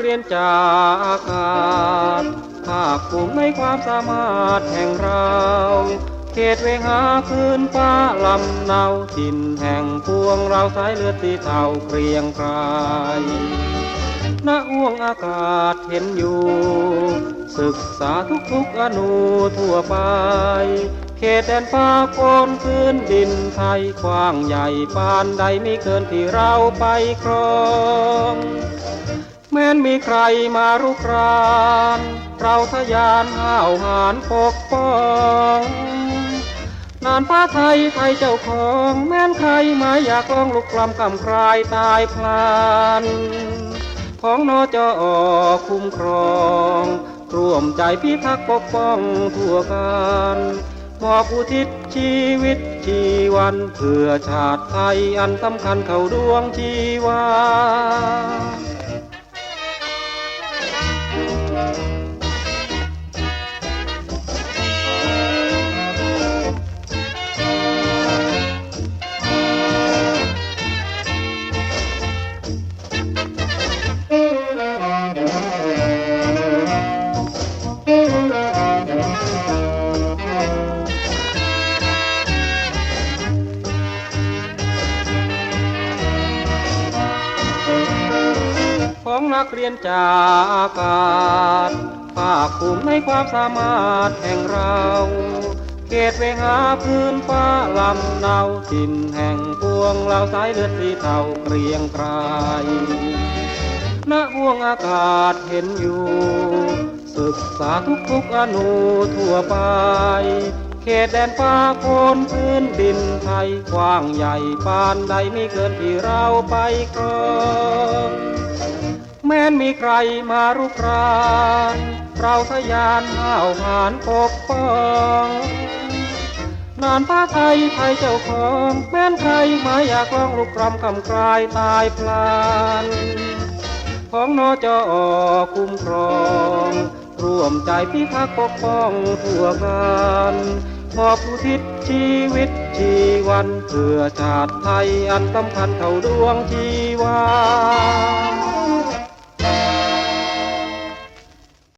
เรียนจากอากาศภาคภูมิในความสามารถแห่งเรา เขตเวหาคืนฟ้าลำเนาถิ่นแห่งพวงเราสายเลือดสีเทาเกรียงไกรณห่วงอากาศเห็นอยู่ ศึกษาทุกๆอนูทั่วไป เขตแดนฟ้าโคนพื้นดินไทยกว้างใหญ่ปานใดไม่เกินที่เราไปครอง แม้นมีใครมารุกราน เราทะยานห้าวหาญปกป้องนานฟ้าไทยไทยเจ้าของ แม้นใครมาอยากลองลุกลำกำคลายตายพลานของนอจอคุ้มครองร่วมใจพิทักษ์ปกป้องทั่วกันมอบอุทิศชีวิตชีวันเพื่อชาติไทยอันสำคัญเข้าดวงชีวา ของนักเรียนจากา ภูมิในความสามารถแห่งเราเขตเวหาพื้นฟ้าลำเนาถิ่นแห่งพวงเราสายเลือดสีเทาเกรียงไกรณห่วงอากาศเห็นอยู่ ศึกษาทุกๆอนูทั่วไป เขตแดนฟ้าโคนพื้นดินไทยกว้างใหญ่ปานใดไม่เกินที่เราไปครองแม้นมีใครมารุกราน เราทะยานห้าวหาญปกป้องนานฟ้าไทยไทยเจ้าของแม้นใครมาอยากลองลุกรำคำกลายตายพลานของนอจอคุ้มครองร่วมใจพิทักษ์ปกป้องทั่วกันมอบอุทิศชีวิตชีวัน เพื่อชาติไทยอันสำคัญเข้าดวงชีวา